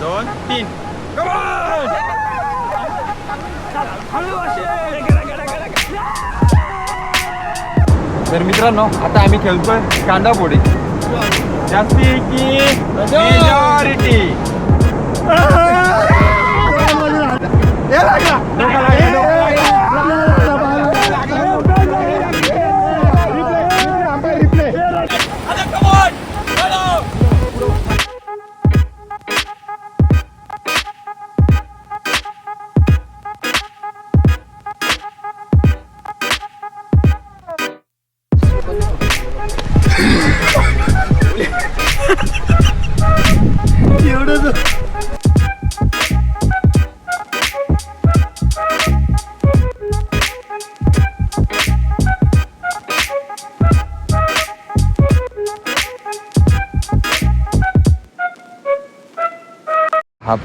दोन तीन. तर मित्रांनो आता आम्ही खेळतोय कांदा पोळी. जास्ती की मेजॉरिटी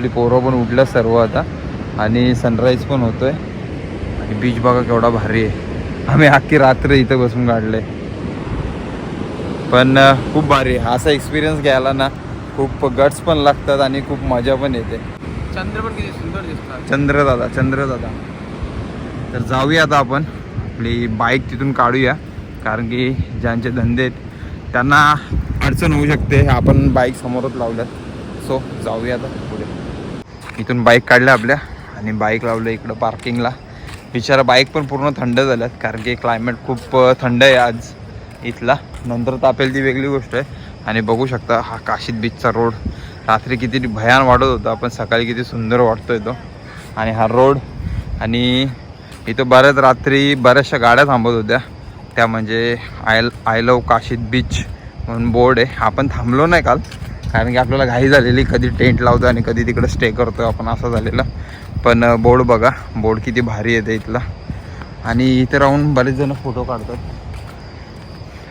आपली पोरं पण उठल्या सर्व आता. आणि सनराईज पण होतोय. आणि बीच बघा केवढा भारी आहे. आम्ही अख्खी रात्र इथं बसून काढले पण खूप भारी आहे. असा एक्सपिरियन्स घ्यायला ना खूप गट्स पण लागतात आणि खूप मजा पण येते. चंद्र पण किती सुंदर दिसतात. चंद्रदादा चंद्रदादा तर जाऊया आता आपण. आपली बाईक तिथून काढूया. कारण की ज्यांचे धंदे आहेत त्यांना अडचण होऊ शकते. आपण बाईक समोरच लावल्यात. सो जाऊया आता. इथून बाईक काढल्या आपल्या. आणि बाईक लावलं इकडं पार्किंगला बिचारा बाईक पण पूर्ण थंड झाल्यात कारण की क्लायमेट खूप थंड आहे आज इथला. नंतर तापेल ती वेगळी गोष्ट आहे. आणि बघू शकता हा काशीद बीचचा रोड रात्री किती भयान वाढत होता. पण सकाळी किती सुंदर वाटतोय तो. आणि हा रोड आणि इथं बऱ्याच रात्री बऱ्याचशा गाड्या थांबत होत्या. त्या म्हणजे I I love Kashid beach म्हणून बोर्ड आहे. आपण थांबलो नाही काल. कारण की आपल्याला घाई झालेली कधी टेंट लावतो आणि कधी तिकडे स्टे करतो आपण असं झालेलं. पण बोर्ड बघा बोर्ड किती भारी येते इथला. आणि इथे राहून बरेच जण फोटो काढतात.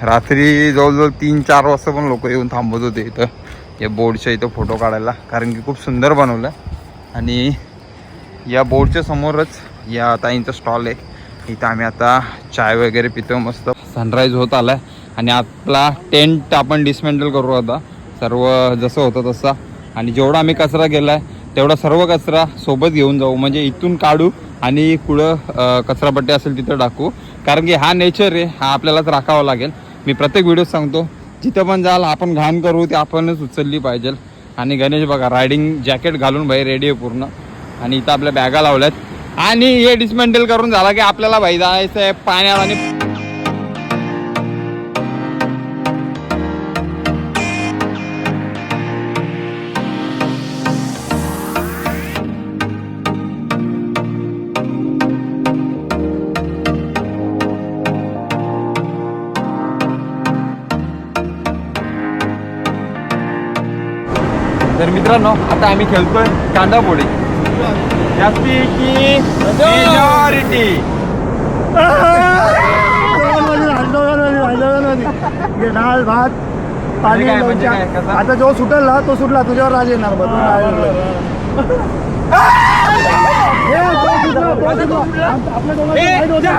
रात्री जवळजवळ तीन चार वाजता पण लोक येऊन थांबत होते इथं या बोर्डच्या इथं फोटो काढायला. कारण की खूप सुंदर बनवलं. आणि या बोर्डच्या समोरच या ताईंचा स्टॉल आहे. इथं आम्ही आता चाय वगैरे पितो मस्त सनराईज होत आलाय. आणि आपला टेंट आपण डिसमेंटल करू आता. सर्व जसं होतं तसा. आणि जेवढा आम्ही कचरा गेला आहे तेवढा सर्व कचरा सोबत घेऊन जाऊ. म्हणजे इथून काढू आणि कुठं कचरापट्टी असेल तिथं टाकू. कारण की हा नेचर आहे हा आपल्यालाच राखावा लागेल. मी प्रत्येक व्हिडिओ सांगतो जिथं पण जाल आपण घाण करू ते आपणच उचलली पाहिजे. आणि गणेश बघा रायडिंग जॅकेट घालून भाई रेडी आहे पूर्ण. आणि इथं आपल्या बॅगा लावल्यात. आणि हे डिस्मेंटेल करून झाला की आपल्याला भाई जायचं आहे पाण्यात आणि तर मित्रांनो आता आम्ही खेळतोय कांदा पोळी जास्ती की मेजॉरिटी डाळ भात पाणी म्हणजे काय, म्हणजे लोणचं. काय, कसं? आता जो सुटेल ना तो सुटला तुझ्यावर राज येणार बघ. हे, तो सुटला, तो सुटला. आपल्या दोघांचं होतं.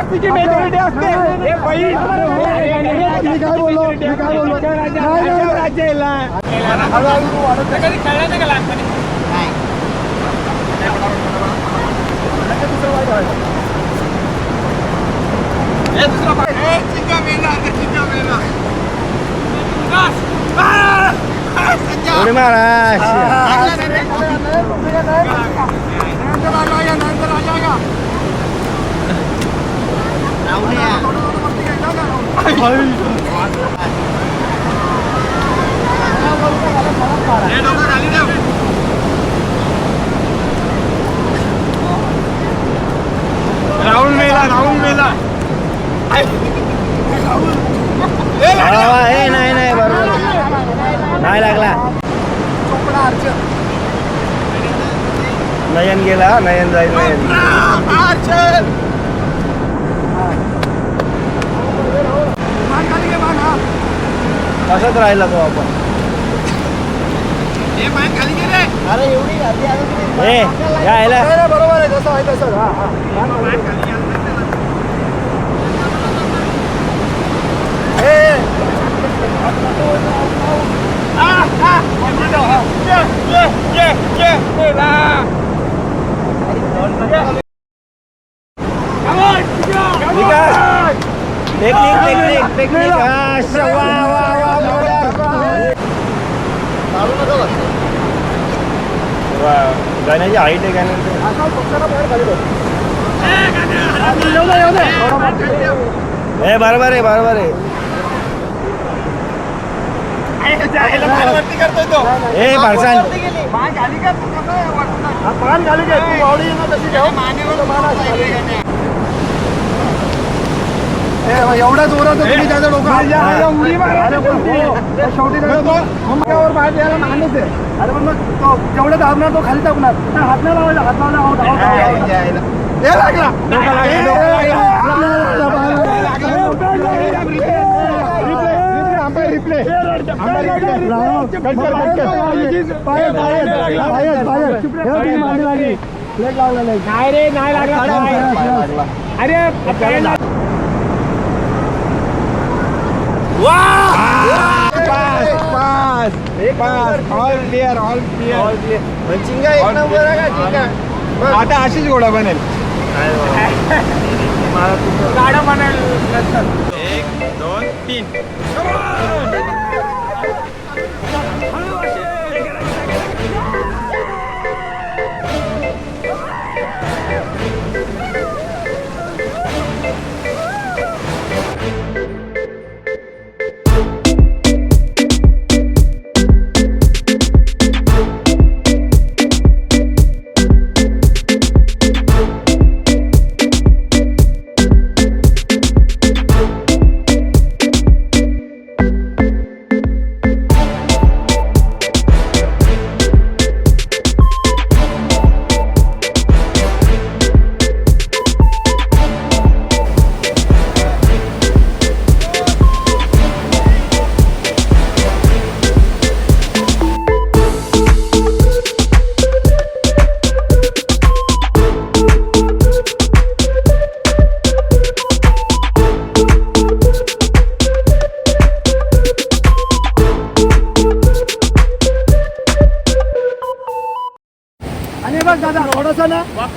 हा. ಆಚೆ ಇಲ್ಲ Đâu nè. Ôi. नयन गेला नयन जाईल नयन तसंच राहिला तो आपण? अरे एवढी ए यायला बरोबर आहे जसं आहे तसं. हा हा. ए. टेक्निक टेक्निक टेक्निक वा वा वा गाण्याची हाईट आहे गाण्याचं हे बरोबर आहे बरोबर आहे ए भारसान पान घाली घे तू? आवडी एवढा जोरात तुम्ही त्याचं डोकं उडी मारा. शेवटी मम्मावर बाहेर यायला मानच आहे. अरे पण मग तो जेवढं दाबणार तो खाली दाबणार हात नाही लावायचा हात लावला हे लागला. नाही रे नाही लागला अरे आता अशीच घोडा बनेल. गाडा म्हणाल एक दोन तीन.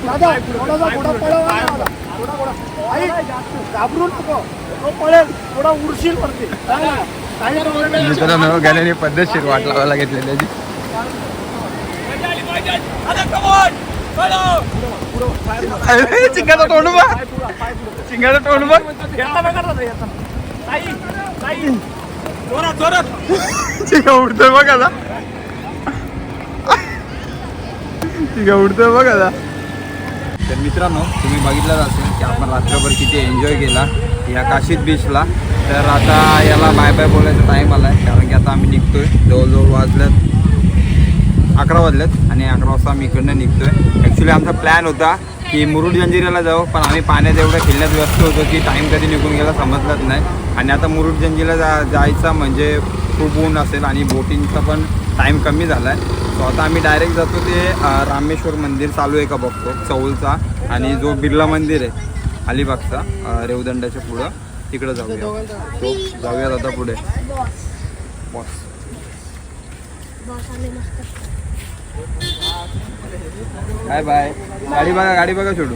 दादा थोडासा घोडा पळवा ना दादा. थोडा घोडा आई घाबरू नको. तो पळेल थोडा उरशील वरती. काय ना? काही problem नाही. मित्रांनो पद्धतशीर वाट लावायला घेतली त्याची अरे, चिंगाचं तोंड बघ. चिंगाचं तोंड बघ. चिंगा उडतोय बघ आता. चिंगा उडतोय बघ आता. तर मित्रांनो तुम्ही बघितलं असेल की आपण रात्रभर किती एन्जॉय केला या काशीद बीचला तर आता याला बाय बाय बोलायचा टाईम आला आहे कारण की आता आम्ही निघतोय. जवळजवळ वाजल्यात अकरा वाजल्यात आणि अकरा वाजता आम्ही इकडनं निघतोय. ॲक्च्युली आमचा प्लॅन होता की मुरुड जंजिराला जाऊ पण आम्ही पाण्यात एवढं खेळण्यात व्यस्त होतो की टाईम कधी निघून गेला समजलंच नाही. आणि आता मुरुड जंजिरा जा जायचा म्हणजे खूप ऊन असेल आणि बोटिंगचा पण टाईम कमी झाला आहे सो आता आम्ही डायरेक्ट जातो ते रामेश्वर मंदिर चालू आहे का बघतो चौलचा. आणि जो बिर्ला मंदिर आहे अलिबागचा रेवदंडाच्या पुढं तिकडं जाऊया. तो जाऊयात आता पुढे. बॉस. Bye bye. गाडी बघा गाडी बघा छोडू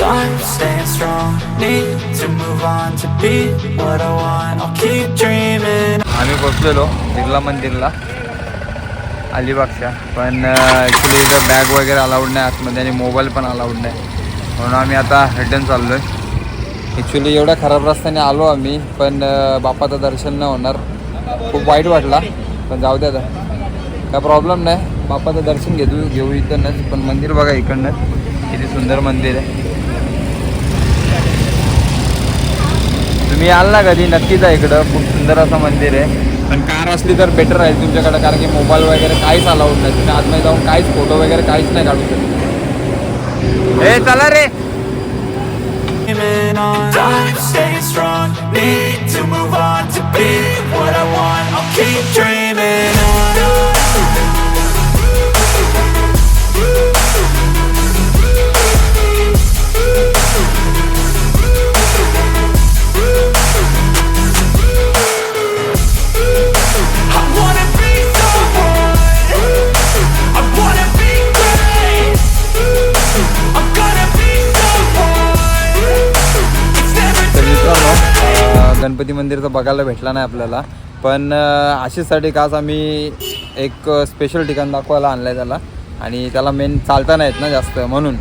I'm staying strong, need to move on to be what I want. I'll keep dreaming. आम्ही बसलेलो बिर्ला मंदिरला अलिबागच्या. पण ॲक्च्युली इथं बॅग वगैरे अलाउड नाही आतमध्ये आणि मोबाईल पण अलाउड नाही. म्हणून आम्ही आता रिटर्न चाललो आहे ॲक्च्युली एवढ्या खराब रस्त्याने आलो आम्ही पण बापाचं दर्शन नाही होणार. खूप वाईट वाटला पण जाऊ द्या काय प्रॉब्लेम नाही. बापाचं दर्शन घेऊ घेऊ इकडनंच पण मंदिर बघा इकडनं. किती सुंदर मंदिर आहे. तुम्ही याल ना कधी? नक्कीच आहे इकडं. खूप सुंदर असं मंदिर आहे. पण कार असली तर बेटर राहील तुमच्याकडे कारण की मोबाईल वगैरे काहीच अलाउड नाही. तुम्ही आतमध्ये जाऊन काहीच फोटो वगैरे काहीच नाही काढू शकत. हे चला रे. Need to move on to be what I want. I'll keep dreaming. on Ganpati मंदिर तर बघायला भेटला नाही आपल्याला. पण अशीचसाठी खास आम्ही एक स्पेशल ठिकाण दाखवायला आणलं आहे त्याला. आणि त्याला मेन चालता नाहीत ना जास्त. म्हणून.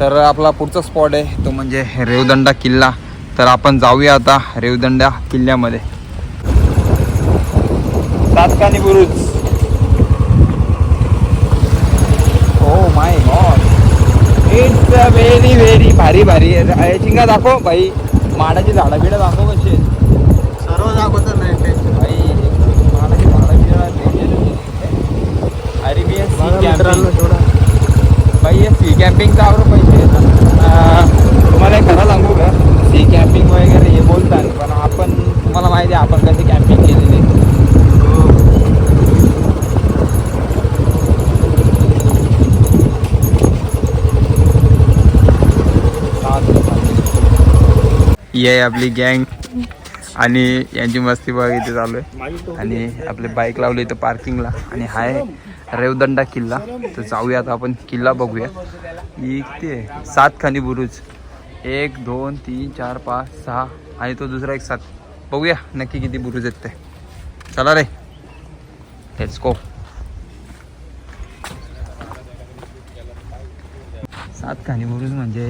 तर आपला पुढचा स्पॉट आहे तो म्हणजे रेवदंडा किल्ला. तर आपण जाऊया आता रेवदंडा किल्ल्यामध्ये. सातकानी बुरुज. हो my god it's very very भारी भारी. चिंगा दाखव. भाई माडाची झाडं बिडं दाखव कशी दाखवत नाही अरे मी सी कॅम्पिंग भाई हे सी कॅम्पिंगचा आवड पैसे अं, तुम्हाला एक खरं सांगू का? सी कॅम्पिंग वगैरे हे बोलतात पण आपण तुम्हाला माहिती आहे आपण कशी कॅम्पिंग केलेली. ही. आहे आपली गँग. आणि यांची मस्ती बघ इथे चालू आहे. आणि आपले बाईक लावली इथं पार्किंगला आणि हाय रेवदंडा किल्ला. तर जाऊया आता आपण. किल्ला बघूया. इथे आहे. सात खानी बुरुज. एक दोन तीन चार पाच सहा. आणि तो दुसरा एक सात. बघूया नक्की किती बुरुज आहेत ते. चला रे. लेट्स गो सात खानी बुरुज म्हणजे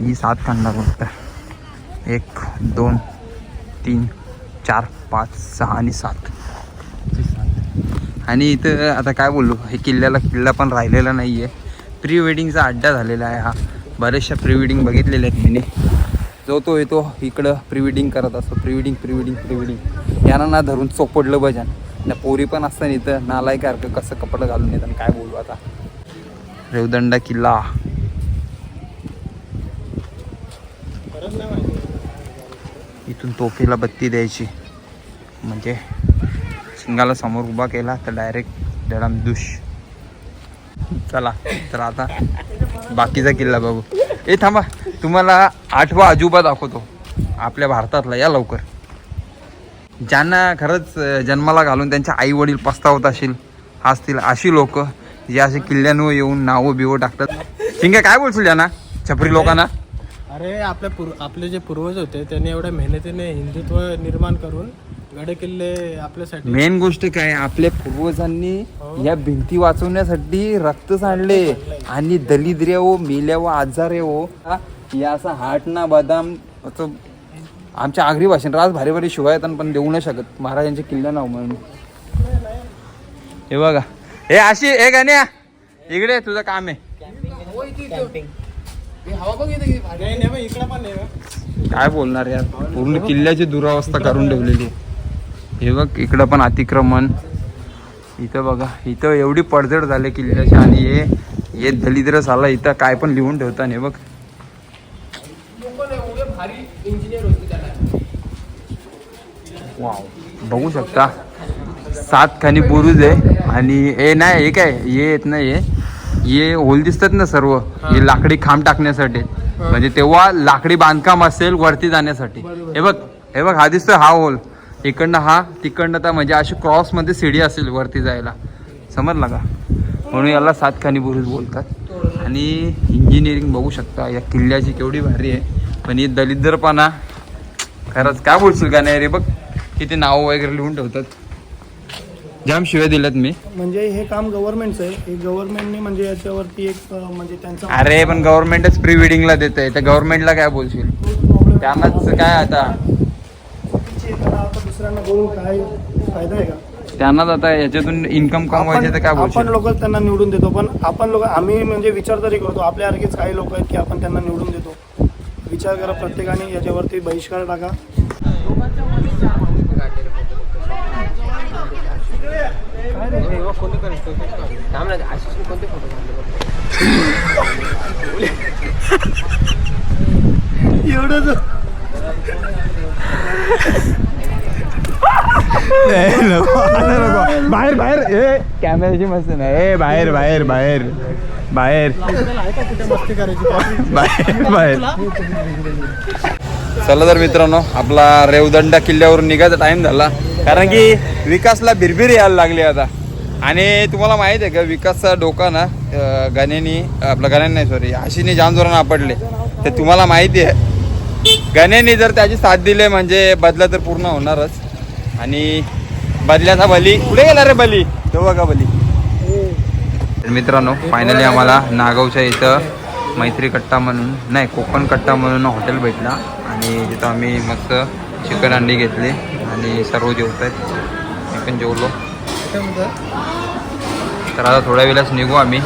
ही सात खांदा फक्त. एक दोन तीन चार पाच सहा आणि सात. आणि इथं आता काय बोललो हे किल्ल्याला किल्ला पण राहिलेला नाही आहे प्री वेडिंगचा अड्डा झालेला आहे हा. बऱ्याचशा प्री वेडिंग बघितलेल्या आहेत मी जो तो येतो इकडं प्री वेडिंग करत असतो. Pre wedding pre wedding pre wedding यांना ना धरून चोपडलं भजन. ना पोरी पण असतं इथं. नालायकासारखं कसं कपडं घालून येतं आणि काय बोलू आता. रेवदंडा किल्ला. इथून तोफेला बत्ती द्यायची. म्हणजे शिंगाला समोर उभा केला तर डायरेक्ट डरम दुष. चला तर आता बाकीचा किल्ला बघू. ए थांबा. तुम्हाला आठवा अजूबा दाखवतो. आपल्या भारतातला. या लवकर. ज्यांना खरंच जन्माला घालून त्यांच्या आई वडील पस्तावत असेल असतील अशी लोक जे असे किल्ल्यांवर येऊन नावं बिवं टाकतात. शिंगे काय बोलशील यांना? छपरी लोकांना? अरे आपल्या पूर्व आपले जे पूर्वज होते त्यांनी एवढ्या मेहनतीने हिंदुत्व निर्माण करून गडे किल्ले आपल्यासाठी मेन गोष्ट काय आपल्या पूर्वजांनी या भिंती वाचवण्यासाठी रक्त सांडले आणि दलिद्र हो मेल्या हो आजार हो हा, या असं हाट ना बदाम असं आमच्या आगरी भाषेत राज भारी भारी शिवाय पण देऊ नाही शकत. महाराजांचे किल्ला नाव म्हणून हे बघा. हे अशी हे गाण्या. इकडे तुझं काम आहे. काय बोलणार यार? पूर्ण किल्ल्याची दुरावस्था करून ठेवलेली. हे बघ इकडं पण अतिक्रमण. इथं बघा इथं एवढी पडझड झाली किल्ल्याची आणि हे हे दलिद्र साला इथं काय पण लिहून ठेवता हे बघ. वाव बघू शकता. सात खानी बुरुज आहे आणि हे नाही हे काय? हे येत नाही हे. हे होल दिसतात ना सर्व हे. लाकडी खांब टाकण्यासाठी. म्हणजे तेव्हा लाकडी बांधकाम असेल वरती जाण्यासाठी. हे बघ हे बघ हा दिसतोय हा होल. इकडनं हा तिकडनं तर म्हणजे अशी क्रॉसमध्ये सीडी असेल वरती जायला. समजला का? म्हणून याला सात खानी बुरुज बोलतात. आणि इंजिनिअरिंग बघू शकता या किल्ल्याची केवढी भारी आहे. पण ही दलिद्रपणा खरंच काय बोलशील का नाही रे बघ? किती नाव वगैरे लिहून ठेवतात. जाम शिव्या दिल्यात मी. म्हणजे हे काम गव्हर्नमेंटचं आहे. गव्हर्नमेंटने म्हणजे याच्यावरती एक म्हणजे त्यांचा अरे पण गव्हर्नमेंटच प्री वेडिंगला देत आहे त्या गव्हर्नमेंटला काय बोलशील? त्यांनाच काय आता? दुसऱ्यांना बोलून काय फायदा आहे का त्यांनाच आता याच्यातून इन्कम कमवायचे तर काय आपण लोक त्यांना निवडून देतो पण आपण लोक आम्ही म्हणजे विचार तरी करतो. आपल्यासारखेच काही लोक आहेत की आपण त्यांना निवडून देतो. विचार करा प्रत्येकाने याच्यावरती बहिष्कार टाका. बाहेर बाहेर ए कॅमेराची मस्त नाही ए बाहेर बाहेर बाहेर बाहेर बाहेर बाहेर चला तर मित्रांनो आपला रेवदंडा किल्ल्यावरून निघायचा टाइम झाला. कारण की विकासला बिरबिर यायला लागली आता. आणि तुम्हाला माहीत आहे का विकासचा डोका ना गणेनी आपलं गण्याने नाही सॉरी आशीने जाम जोरानं आपडले तर तुम्हाला माहिती आहे गणेनी जर त्याची साथ दिले म्हणजे बदला तर पूर्ण होणारच. आणि बदल्याचा बली कुठे गेला रे बली? तो बघा बली. मित्रांनो फायनली आम्हाला नागावच्या इथं मैत्री कट्टा म्हणून नाही कोकण कट्टा म्हणून हॉटेल भेटला. आणि तिथं आम्ही मस्त चिकन अंडी घेतली आणि सर्व जेवत आहेत मी पण जेवलो. तर आता थोड्या वेळाच निघू आम्ही.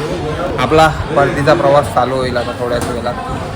आपला परतीचा प्रवास चालू होईल आता थोड्याच वेळात.